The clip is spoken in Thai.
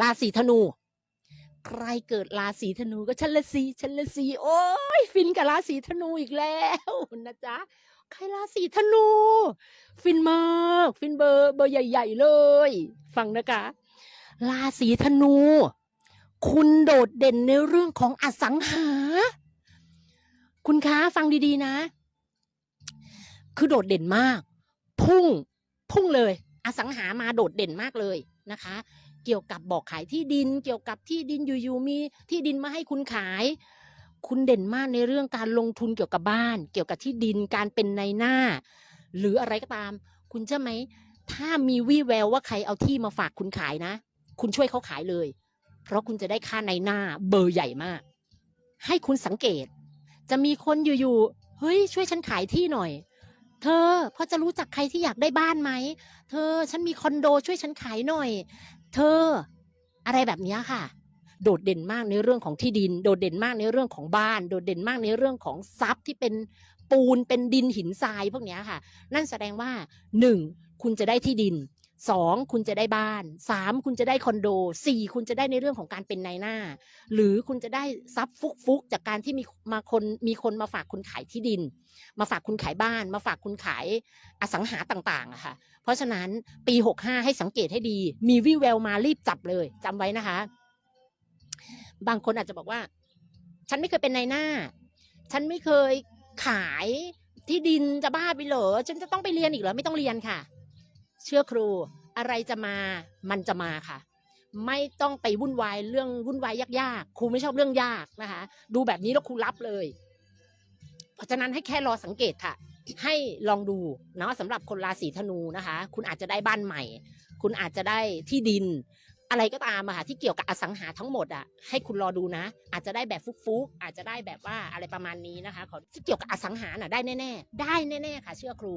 ราศีธนู ใครเกิดราศีธนูก็ฉันละสีฉันละสีโอ้ยฟินกับราศีธนูอีกแล้วนะจ๊ะใครราศีธนู ฟินมาก ฟินเบอร์เบอร์ใหญ่ ๆ เลย ฟังนะคะราศีธนู คุณโดดเด่นในเรื่องของอสังหา คุณคะฟังดีๆนะ คือโดดเด่นมาก พุ่ง พุ่งเลย อสังหามาโดดเด่นมากเลย นะคะ เกี่ยวกับบอกขายที่ดิน เกี่ยวกับที่ดินอยู่ๆมีที่ดินมาให้คุณขาย คุณเด่นมากในเรื่องการลงทุนเกี่ยวกับบ้าน เกี่ยวกับที่ดินการเป็นในหน้า หรืออะไรก็ตาม คุณเชื่อไหมถ้ามีวี่แววว่าใครเอาที่มาฝากคุณขายนะ คุณช่วยเขาขายเลย เพราะคุณจะได้ค่าในหน้าเบอร์ใหญ่มาก ให้คุณสังเกต จะมีคนอยู่ๆเฮ้ยช่วยฉันขายที่หน่อย เธอพอจะรู้จักใครที่อยากได้บ้านไหม เธอฉันมีคอนโดช่วยฉันขายหน่อย เธออะไรแบบนี้ค่ะ โดดเด่นมากในเรื่องของที่ดิน โดดเด่นมากในเรื่องของบ้าน โดดเด่นมากในเรื่องของทรัพย์ที่เป็นปูนเป็นดินหินทรายพวกนี้ค่ะ นั่นแสดงว่าหนึ่งคุณจะได้ที่ดิน สองคุณจะได้บ้านสามคุณจะได้คอนโดสี่คุณจะได้ในเรื่องของการเป็นนายหน้า หรือคุณจะได้ทรัพย์ฟุกๆจากการที่มีมาคนมีคนมาฝากคุณขายที่ดิน มาฝากคุณขายบ้าน มาฝากคุณขายอสังหาต่างๆอะค่ะ เพราะฉะนั้นปี65ให้สังเกตให้ดี มีวิแววมารีบจับเลยจำไว้นะคะ บางคนอาจจะบอกว่า ฉันไม่เคยเป็นนายหน้า ฉันไม่เคยขายที่ดินจะบ้าไปเหรอฉันจะต้องไปเรียนอีกเหรอไม่ต้องเรียนค่ะ เชื่อครูอะไรจะมามันจะมาค่ะ ไม่ต้องไปวุ่นวายเรื่องวุ่นวายยากๆครูไม่ชอบเรื่องยากนะคะ ดูแบบนี้แล้วครูรับเลย เพราะฉะนั้นให้แค่รอสังเกตค่ะ ให้ลองดูเนาะสำหรับคนราศีธนูนะคะ คุณอาจจะได้บ้านใหม่ คุณอาจจะได้ที่ดิน อะไรก็ตามอะค่ะที่เกี่ยวกับอสังหาทั้งหมดอะให้คุณรอดูนะ อาจจะได้แบบฟุกๆอาจจะได้แบบว่าอะไรประมาณนี้นะคะขอที่เกี่ยวกับอสังหาน่ะได้แน่ๆได้แน่ๆค่ะ เชื่อครู